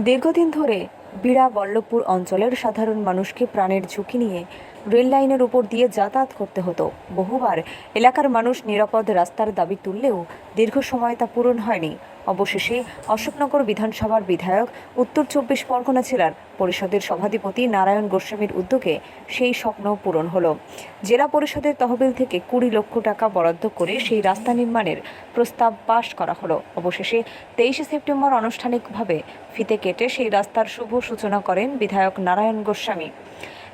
দীর্ঘদিন ধরে বিড়া বল্লভপুর অঞ্চলের সাধারণ মানুষকে প্রাণের ঝুঁকি নিয়ে রেল লাইনের উপর দিয়ে যাতায়াত করতে হতো। বহুবার এলাকার মানুষ নিরাপদ রাস্তার দাবি তুললেও দীর্ঘ সময় তা পূরণ হয়নি। অবশেষে অশোকনগর বিধানসভার বিধায়ক, উত্তর চব্বিশ পরগনা জেলার পরিষদের সভাধিপতি নারায়ণ গোস্বামীর উদ্যোগে সেই স্বপ্ন পূরণ হলো। জেলা পরিষদের তহবিল থেকে কুড়ি লক্ষ টাকা বরাদ্দ করে সেই রাস্তা নির্মাণের প্রস্তাব পাশ করা হলো। অবশেষে তেইশে সেপ্টেম্বর আনুষ্ঠানিকভাবে ফিতে কেটে সেই রাস্তার শুভ সূচনা করেন বিধায়ক নারায়ণ গোস্বামী।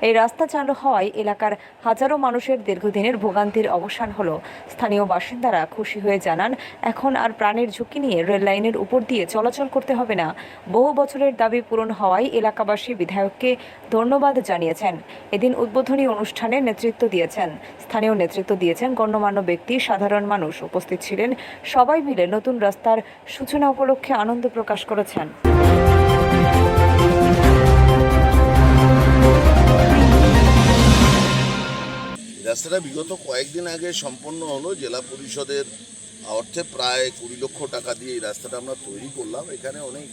এই রাস্তা চালু হওয়ায় এলাকার হাজারো মানুষের দীর্ঘদিনের ভোগান্তির অবসান হলো। স্থানীয় বাসিন্দারা খুশি হয়ে জানান, এখন আর প্রাণের ঝুঁকি নিয়ে রেল লাইনের উপর দিয়ে চলাচল করতে হবে না। বহু বছরের দাবি পূরণ হওয়ায় এলাকাবাসী বিধায়ককে ধন্যবাদ জানিয়েছেন। এদিন উদ্বোধনী অনুষ্ঠানে নেতৃত্ব দিয়েছেন। স্থানীয় নেতৃত্ব দিয়েছেন গণ্যমান্য ব্যক্তি, সাধারণ মানুষ উপস্থিত ছিলেন। সবাই মিলে নতুন রাস্তার সূচনা উপলক্ষে আনন্দ প্রকাশ করেছেন। রাস্তাটা বিগত কয়েকদিন আগে সম্পন্ন হলো। জেলা পরিষদের অর্থে প্রায় কুড়ি লক্ষ টাকা দিয়ে এই রাস্তাটা আমরা তৈরি করলাম। এখানে অনেক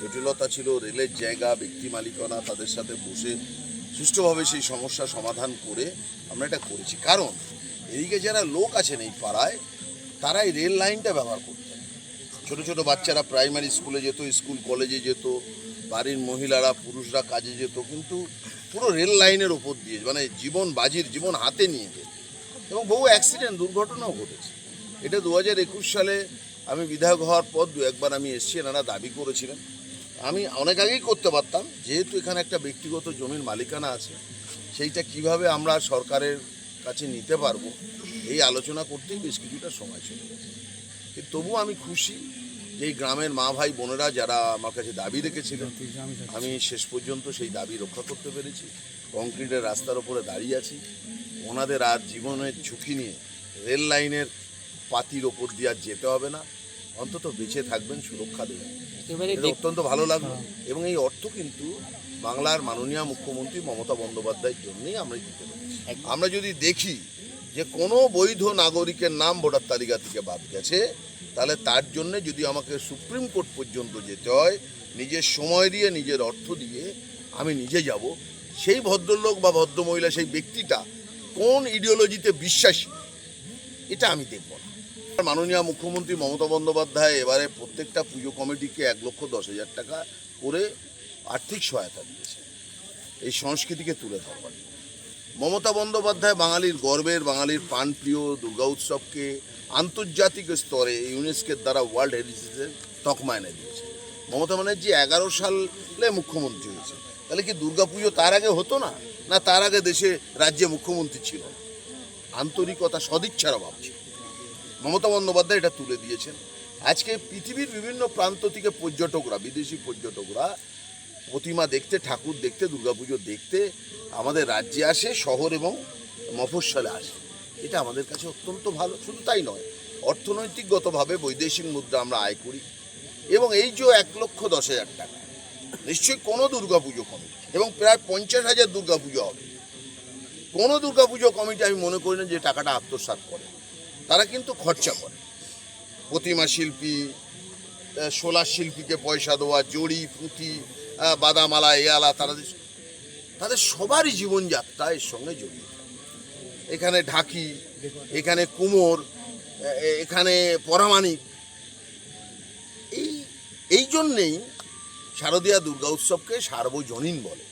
জটিলতা ছিল, রেলের জায়গা, ব্যক্তি মালিকানা, তাদের সাথে বসে সুষ্ঠুভাবে সেই সমস্যা সমাধান করে আমরা এটা করেছি। কারণ এদিকে যারা লোক আছেন এই পাড়ায়, তারা এই রেল লাইনটা ব্যবহার করতেন ছোট ছোট বাচ্চারা প্রাইমারি স্কুলে যেত, স্কুল কলেজে যেত, বাড়ির মহিলারা, পুরুষরা কাজে যেত, কিন্তু পুরো রেল লাইনের ওপর দিয়ে মানে জীবন বাজির জীবন হাতে নিয়ে যেত এবং বহু অ্যাক্সিডেন্ট দুর্ঘটনাও ঘটেছে। এটা দু হাজার একুশ সালে আমি বিধায়ক হওয়ার পর দু একবার আমি এসেছি, এনারা দাবি করেছিলেন। আমি অনেক আগেই করতে পারতাম, যেহেতু এখানে একটা ব্যক্তিগত জমির মালিকানা আছে, সেইটা কীভাবে আমরা সরকারের কাছে নিতে পারব, এই আলোচনা করতেই বেশ কিছুটা সময় চলে গেছে। তবুও আমি খুশি যে এই গ্রামের মা ভাই বোনেরা যারা আমার কাছে দাবি রেখেছিলেন আমি শেষ পর্যন্ত সেই দাবি রক্ষা করতে পেরেছি। কংক্রিটের রাস্তার ওপরে দাঁড়িয়ে আছি। ওনাদের আর জীবনের ঝুঁকি নিয়ে রেল লাইনের পাতির ওপর দিয়ে আর যেতে হবে না। অন্তত বেঁচে থাকবেন সুরক্ষা দেবেন। এটা অত্যন্ত ভালো লাগল। এবং এই অর্থ কিন্তু বাংলার মাননীয় মুখ্যমন্ত্রী মমতা বন্দ্যোপাধ্যায়ের জন্যই আমরা দিতে আমরা যদি দেখি যে কোনো বৈধ নাগরিকের নাম ভোটার তালিকা থেকে বাদ গেছে তাহলে তার জন্য যদি আমাকে সুপ্রিম কোর্ট পর্যন্ত যেতে হয়, নিজের সময় দিয়ে, নিজের অর্থ দিয়ে আমি নিজে যাব, সেই ভদ্রলোক বা ভদ্রমহিলা, সেই ব্যক্তিটা কোন ইডিওলজিতে বিশ্বাসী, এটা আমি দেখব না মাননীয় মুখ্যমন্ত্রী মমতা বন্দ্যোপাধ্যায় এবারে প্রত্যেকটা পুজো কমিটিকে এক লক্ষ দশ হাজার টাকা করে আর্থিক সহায়তা দিয়েছে এই সংস্কৃতিকে তুলে ধরবার। মমতা বন্দ্যোপাধ্যায় বাঙালির গর্বের, বাঙালির প্রাণপ্রিয় দুর্গা উৎসবকে আন্তর্জাতিক স্তরে ইউনেস্কের দ্বারা ওয়ার্ল্ড হেরিটেজের তকমা এনে দিয়েছে। মমতা ব্যানার্জি এগারো সালে মুখ্যমন্ত্রী হয়েছে তাহলে কি দুর্গাপুজো তার আগে হতো না? না তার আগে দেশে রাজ্যে মুখ্যমন্ত্রী ছিল আন্তরিকতা সদিচ্ছার অভাব ছিল। মমতা বন্দ্যোপাধ্যায় এটা তুলে দিয়েছেন। আজকে পৃথিবীর বিভিন্ন প্রান্ত থেকে পর্যটকরা, বিদেশি পর্যটকরা প্রতিমা দেখতে, ঠাকুর দেখতে, দুর্গাপুজো দেখতে আমাদের রাজ্যে আসে, শহর এবং মফস্বলে আসে। এটা আমাদের কাছে অত্যন্ত ভালো। শুধু তাই নয়, অর্থনৈতিকগতভাবে বৈদেশিক মুদ্রা আমরা আয় করি এবং এই যে এক লক্ষ দশ হাজার টাকা, নিশ্চয়ই কোনো দুর্গাপুজো কমিটি, এবং প্রায় পঞ্চাশ হাজার দুর্গাপুজো হবে। কোনো দুর্গাপুজো কমিটি আমি মনে করি না যে টাকাটা আত্মসাৎ করে। তারা কিন্তু খরচা করে। প্রতিমা শিল্পী সোলার শিল্পীকে পয়সা দেওয়া, জড়ি, পুঁতি বাদামালা এয়ালা তারা তাদের সবারই জীবনযাত্রা এর সঙ্গে জড়িত এখানে ঢাকি, এখানে কুমোর এখানে পরামাণিক। এই এই জন্যেই শারদীয়া দুর্গা উৎসবকে সার্বজনীন বলে।